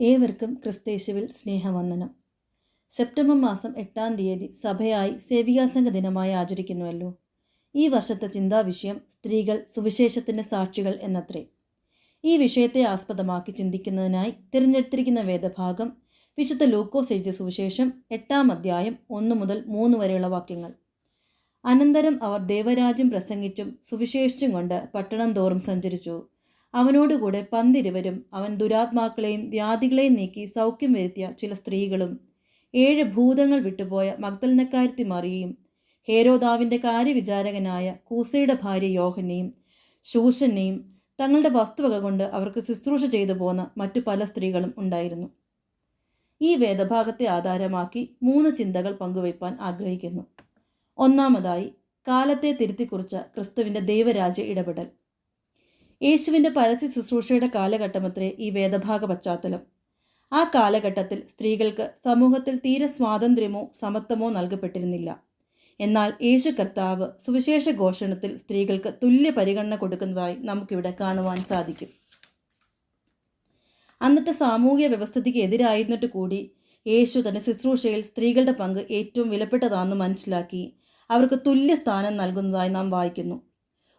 ഏവർക്കും ക്രിസ്തേശുവിൽ സ്നേഹവന്ദനം. സെപ്റ്റംബർ മാസം എട്ടാം തീയതി സഭയായി സേവികാസംഘ ദിനമായി ആചരിക്കുന്നുവല്ലോ. ഈ വർഷത്തെ ചിന്താവിഷയം സ്ത്രീകൾ സുവിശേഷത്തിന്റെ സാക്ഷികൾ എന്നത്രേ. ഈ വിഷയത്തെ ആസ്പദമാക്കി ചിന്തിക്കുന്നതിനായി തിരഞ്ഞെടുത്തിരിക്കുന്ന വേദഭാഗം വിശുദ്ധ ലൂക്കോസ് എഴുതിയ സുവിശേഷം എട്ടാം അധ്യായം ഒന്ന് മുതൽ മൂന്ന് വരെയുള്ള വാക്യങ്ങൾ. അനന്തരം അവർ ദേവരാജ്യം പ്രസംഗിച്ചും സുവിശേഷിച്ചും കൊണ്ട് പട്ടണം തോറും സഞ്ചരിച്ചു. അവനോടുകൂടെ പന്തിരുവരും അവൻ ദുരാത്മാക്കളെയും വ്യാധികളെയും നീക്കി സൗഖ്യം വരുത്തിയ ചില സ്ത്രീകളും. ഏഴ് ഭൂതങ്ങൾ വിട്ടുപോയ മഗ്ദലനക്കാരത്തി മറിയയും ഹേരോദാവിന്റെ കാര്യവിചാരകനായ കൂസയുടെ ഭാര്യ യോഹനെയും ശൂഷനെയും തങ്ങളുടെ വസ്തുവക കൊണ്ട് അവർക്ക് ശുശ്രൂഷ ചെയ്തു പോന്ന മറ്റു പല സ്ത്രീകളും ഉണ്ടായിരുന്നു. ഈ വേദഭാഗത്തെ ആധാരമാക്കി മൂന്ന് ചിന്തകൾ പങ്കുവയ്പ്പാൻ ആഗ്രഹിക്കുന്നു. ഒന്നാമതായി കാലത്തെ തിരുത്തിക്കുറിച്ച ക്രിസ്തുവിന്റെ ദൈവരാജ്യ ഇടപെടൽ. യേശുവിന്റെ പരസ്യ ശുശ്രൂഷയുടെ കാലഘട്ടമത്രേ ഈ വേദഭാഗ പശ്ചാത്തലം. ആ കാലഘട്ടത്തിൽ സ്ത്രീകൾക്ക് സമൂഹത്തിൽ തീരെ സ്വാതന്ത്ര്യമോ സമത്വമോ നൽകപ്പെട്ടിരുന്നില്ല. എന്നാൽ യേശു കർത്താവ് സുവിശേഷ ഘോഷണത്തിൽ സ്ത്രീകൾക്ക് തുല്യ പരിഗണന കൊടുക്കുന്നതായി നമുക്കിവിടെ കാണുവാൻ സാധിക്കും. അന്നത്തെ സാമൂഹിക വ്യവസ്ഥിതിക്ക് എതിരായിരുന്നിട്ട് കൂടി യേശു തന്റെ ശുശ്രൂഷയിൽ സ്ത്രീകളുടെ പങ്ക് ഏറ്റവും വിലപ്പെട്ടതാണെന്ന് മനസ്സിലാക്കി അവർക്ക് തുല്യ സ്ഥാനം നൽകുന്നതായി നാം വായിക്കുന്നു.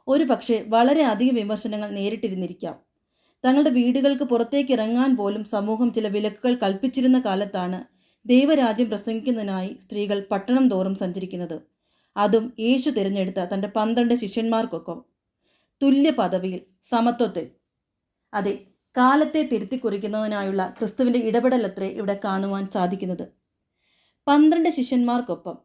ഒരു പക്ഷേ വളരെ അധികം വിമർശനങ്ങൾ നേരിട്ടിരുന്നിരിക്കാം. തങ്ങളുടെ വീടുകൾക്ക് പുറത്തേക്ക് ഇറങ്ങാൻ പോലും സമൂഹം ചില വിലക്കുകൾ കൽപ്പിച്ചിരുന്ന കാലത്താണ് ദൈവരാജ്യം പ്രസംഗിക്കുന്നതിനായി സ്ത്രീകൾ പട്ടണം തോറും സഞ്ചരിക്കുന്നത്. അതും യേശു തിരഞ്ഞെടുത്ത തന്റെ പന്ത്രണ്ട് ശിഷ്യന്മാർക്കൊപ്പം. തുല്യ പദവിയിൽ സമത്വത്തിൽ. അതെ കാലത്തെ തിരുത്തി കുറിക്കുന്നതിനായുള്ള ക്രിസ്തുവിന്റെ ഇടപെടലത്രേ ഇവിടെ കാണുവാൻ സാധിക്കുന്നത്. പന്ത്രണ്ട് ശിഷ്യന്മാർക്കൊപ്പം.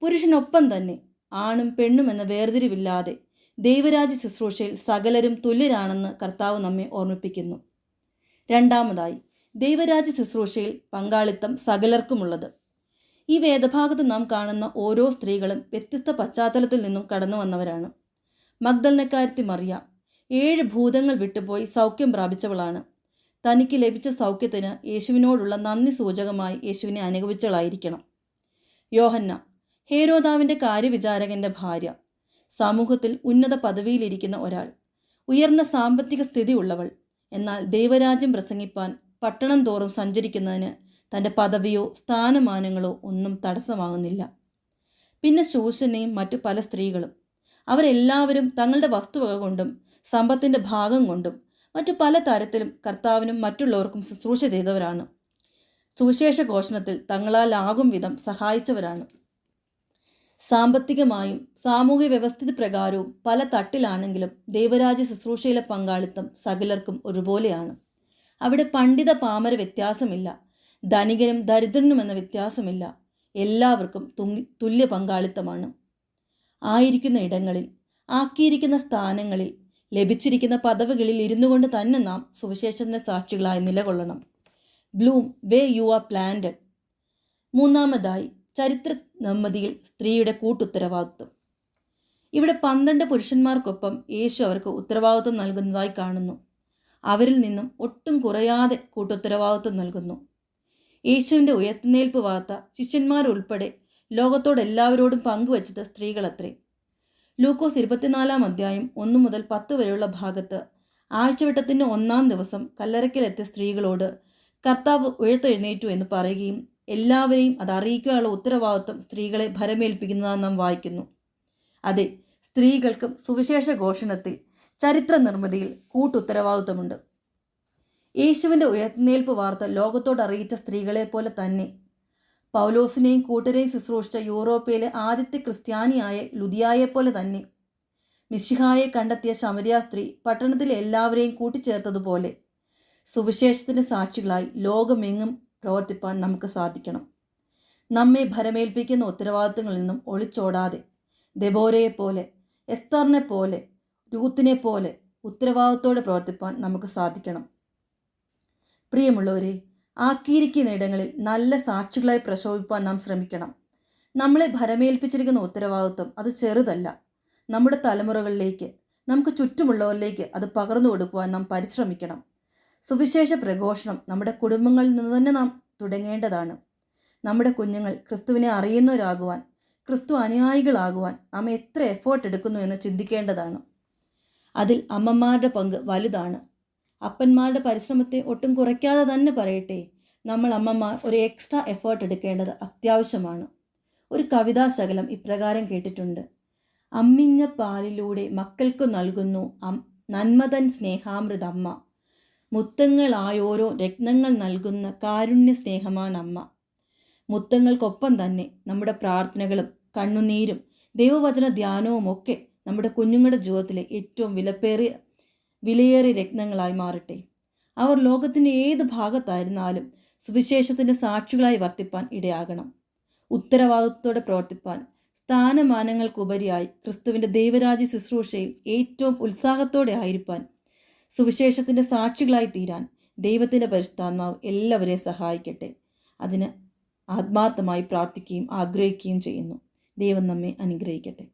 പുരുഷനൊപ്പം തന്നെ ആണും പെണ്ണും എന്ന വേർതിരിവില്ലാതെ ദൈവരാജ്യ ശുശ്രൂഷയിൽ സകലരും തുല്യരാണെന്ന് കർത്താവ് നമ്മെ ഓർമ്മിപ്പിക്കുന്നു. രണ്ടാമതായി ദൈവരാജ്യ ശുശ്രൂഷയിൽ പങ്കാളിത്തം സകലർക്കുമുള്ളത്. ഈ വേദഭാഗത്ത് നാം കാണുന്ന ഓരോ സ്ത്രീകളും വ്യത്യസ്ത പശ്ചാത്തലത്തിൽ നിന്നും കടന്നു വന്നവരാണ്. മഗ്ദലനക്കാരത്തി മറിയ ഏഴ് ഭൂതങ്ങൾ വിട്ടുപോയി സൗഖ്യം പ്രാപിച്ചവളാണ്. തനിക്ക് ലഭിച്ച സൗഖ്യത്തിന് യേശുവിനോടുള്ള നന്ദി സൂചകമായി യേശുവിനെ അനുഗമിച്ചവളായിരിക്കണം. യോഹന്ന ഹേരോദാവിന്റെ കാര്യവിചാരകന്റെ ഭാര്യ. സമൂഹത്തിൽ ഉന്നത പദവിയിലിരിക്കുന്ന ഒരാൾ. ഉയർന്ന സാമ്പത്തിക സ്ഥിതി ഉള്ളവൾ. എന്നാൽ ദൈവരാജ്യം പ്രസംഗിപ്പാൻ പട്ടണം തോറും സഞ്ചരിക്കുന്നതിന് തന്റെ പദവിയോ സ്ഥാനമാനങ്ങളോ ഒന്നും തടസ്സമാകുന്നില്ല. പിന്നെ ശൂഷനെയും മറ്റു പല സ്ത്രീകളും. അവരെല്ലാവരും തങ്ങളുടെ വസ്തുവക കൊണ്ടും സമ്പത്തിന്റെ ഭാഗം കൊണ്ടും മറ്റു പല തരത്തിലും കർത്താവിനും മറ്റുള്ളവർക്കും ശുശ്രൂഷ ചെയ്തവരാണ്. സുവിശേഷ ഘോഷണത്തിൽ തങ്ങളാലാകും വിധം സഹായിച്ചവരാണ്. സാമ്പത്തികമായും സാമൂഹ്യ വ്യവസ്ഥിതി പ്രകാരവും പല തട്ടിലാണെങ്കിലും ദേവരാജ ശുശ്രൂഷയിലെ പങ്കാളിത്തം സകലർക്കും ഒരുപോലെയാണ്. അവിടെ പണ്ഡിത പാമര വ്യത്യാസമില്ല. ധനികനും ദരിദ്രനും എന്ന വ്യത്യാസമില്ല. എല്ലാവർക്കും തുല്യ പങ്കാളിത്തമാണ്. ആയിരിക്കുന്ന ഇടങ്ങളിൽ ആക്കിയിരിക്കുന്ന സ്ഥാനങ്ങളിൽ ലഭിച്ചിരിക്കുന്ന പദവികളിൽ ഇരുന്നു കൊണ്ട് തന്നെ നാം സുവിശേഷത്തിന്റെ സാക്ഷികളായി നിലകൊള്ളണം. Bloom where you are planted. മൂന്നാമതായി ചരിത്ര നമ്മതിയിൽ സ്ത്രീയുടെ കൂട്ടുത്തരവാദിത്വം. ഇവിടെ പന്ത്രണ്ട് പുരുഷന്മാർക്കൊപ്പം യേശു അവർക്ക് ഉത്തരവാദിത്വം നൽകുന്നതായി കാണുന്നു. അവരിൽ നിന്നും ഒട്ടും കുറയാതെ കൂട്ടുത്തരവാദിത്വം നൽകുന്നു. യേശുവിന്റെ ഉയർത്തുന്നേൽപ്പ് വാർത്ത ശിഷ്യന്മാരുൾപ്പെടെ ലോകത്തോടെല്ലാവരോടും പങ്കുവച്ചത് സ്ത്രീകളത്രേ. ലൂക്കോസ് ഇരുപത്തിനാലാം അധ്യായം ഒന്നു മുതൽ പത്ത് വരെയുള്ള ഭാഗത്ത് ആഴ്ചവട്ടത്തിന്റെ ഒന്നാം ദിവസം കല്ലറയ്ക്കലെത്തിയ സ്ത്രീകളോട് കർത്താവ് ഉയർത്തെഴുന്നേറ്റു എന്ന് പറയുകയും എല്ലാവരെയും അത് അറിയിക്കാനുള്ള ഉത്തരവാദിത്വം സ്ത്രീകളെ ഭരമേൽപ്പിക്കുന്നതാണ് നാം വായിക്കുന്നു. അതെ സ്ത്രീകൾക്കും സുവിശേഷ ഘോഷണത്തിൽ ചരിത്ര നിർമ്മിതിയിൽ കൂട്ടുത്തരവാദിത്വമുണ്ട്. യേശുവിന്റെ ഉയർന്നേൽപ്പ് വാർത്ത ലോകത്തോട് അറിയിച്ച സ്ത്രീകളെ പോലെ തന്നെ പൗലോസിനെയും കൂട്ടരെയും ശുശ്രൂഷിച്ച യൂറോപ്പിലെ ആദ്യത്തെ ക്രിസ്ത്യാനിയായ ലുദിയായെപ്പോലെ തന്നെ മിശിഹായെ കണ്ടെത്തിയ ശമരിയ സ്ത്രീ പട്ടണത്തിലെ എല്ലാവരെയും കൂട്ടിച്ചേർത്തതുപോലെ സുവിശേഷത്തിന്റെ സാക്ഷികളായി ലോകമെങ്ങും പ്രവർത്തിപ്പാൻ നമുക്ക് സാധിക്കണം. നമ്മെ ഭരമേൽപ്പിക്കുന്ന ഉത്തരവാദിത്തങ്ങളിൽ നിന്നും ഒളിച്ചോടാതെ ദബോരയെ പോലെ എസ്തറിനെ പോലെ രൂത്തിനെ പോലെ ഉത്തരവാദിത്തോടെ പ്രവർത്തിപ്പാൻ നമുക്ക് സാധിക്കണം. പ്രിയമുള്ളവരെ ആക്കിയിരിക്കുന്ന ഇടങ്ങളിൽ നല്ല സാക്ഷികളായി പ്രശോഭിപ്പാൻ നാം ശ്രമിക്കണം. നമ്മളെ ഭരമേൽപ്പിച്ചിരിക്കുന്ന ഉത്തരവാദിത്വം അത് ചെറുതല്ല. നമ്മുടെ തലമുറകളിലേക്ക് നമുക്ക് ചുറ്റുമുള്ളവരിലേക്ക് അത് പകർന്നു കൊടുക്കുവാൻ നാം പരിശ്രമിക്കണം. സുവിശേഷ പ്രഘോഷണം നമ്മുടെ കുടുംബങ്ങളിൽ നിന്ന് തന്നെ നാം തുടങ്ങേണ്ടതാണ്. നമ്മുടെ കുഞ്ഞുങ്ങൾ ക്രിസ്തുവിനെ അറിയുന്നവരാകുവാൻ ക്രിസ്തു അനുയായികളാകുവാൻ നാം എത്ര എഫേർട്ട് എടുക്കുന്നു എന്ന് ചിന്തിക്കേണ്ടതാണ്. അതിൽ അമ്മമാരുടെ പങ്ക് വലുതാണ്. അപ്പന്മാരുടെ പരിശ്രമത്തെ ഒട്ടും കുറയ്ക്കാതെ തന്നെ പറയട്ടെ നമ്മൾ അമ്മമാർ ഒരു എക്സ്ട്രാ എഫേർട്ട് എടുക്കേണ്ടത് അത്യാവശ്യമാണ്. ഒരു കവിതാശകലം ഇപ്രകാരം കേട്ടിട്ടുണ്ട്. അമ്മിഞ്ഞ പാലിലൂടെ മക്കൾക്ക് നൽകുന്നു അം നന്മതൻ സ്നേഹാമൃതമ്മ. മുത്തങ്ങളായോരോ രത്നങ്ങൾ നൽകുന്ന കാരുണ്യ സ്നേഹമാണ് അമ്മ മുത്തങ്ങൾക്കൊപ്പം തന്നെ നമ്മുടെ പ്രാർത്ഥനകളും കണ്ണുനീരും ദൈവവചന ധ്യാനവും ഒക്കെ നമ്മുടെ കുഞ്ഞുങ്ങളുടെ ജീവിതത്തിലെ ഏറ്റവും വിലപ്പേറിയ വിലയേറിയ രത്നങ്ങളായി മാറട്ടെ. അവർ ലോകത്തിന്റെ ഏത് ഭാഗത്തായിരുന്നാലും സുവിശേഷത്തിന്റെ സാക്ഷികളായി വർത്തിപ്പാൻ ഇടയാകണം. ഉത്തരവാദിത്വത്തോടെ പ്രവർത്തിപ്പാൻ സ്ഥാനമാനങ്ങൾക്കുപരിയായി ക്രിസ്തുവിന്റെ ദൈവരാജ്യ ശുശ്രൂഷയിൽ ഏറ്റവും ഉത്സാഹത്തോടെ ആയിരിക്കാൻ സുവിശേഷത്തിന്റെ സാക്ഷികളായി തീരാൻ ദൈവത്തിന്റെ പരിശുദ്ധാത്മാവ് എല്ലാവരെയും സഹായിക്കട്ടെ. അതിന് ആത്മാർത്ഥമായി പ്രാർത്ഥിക്കുകയും ആഗ്രഹിക്കുകയും ചെയ്യുന്നു. ദൈവം നമ്മെ അനുഗ്രഹിക്കട്ടെ.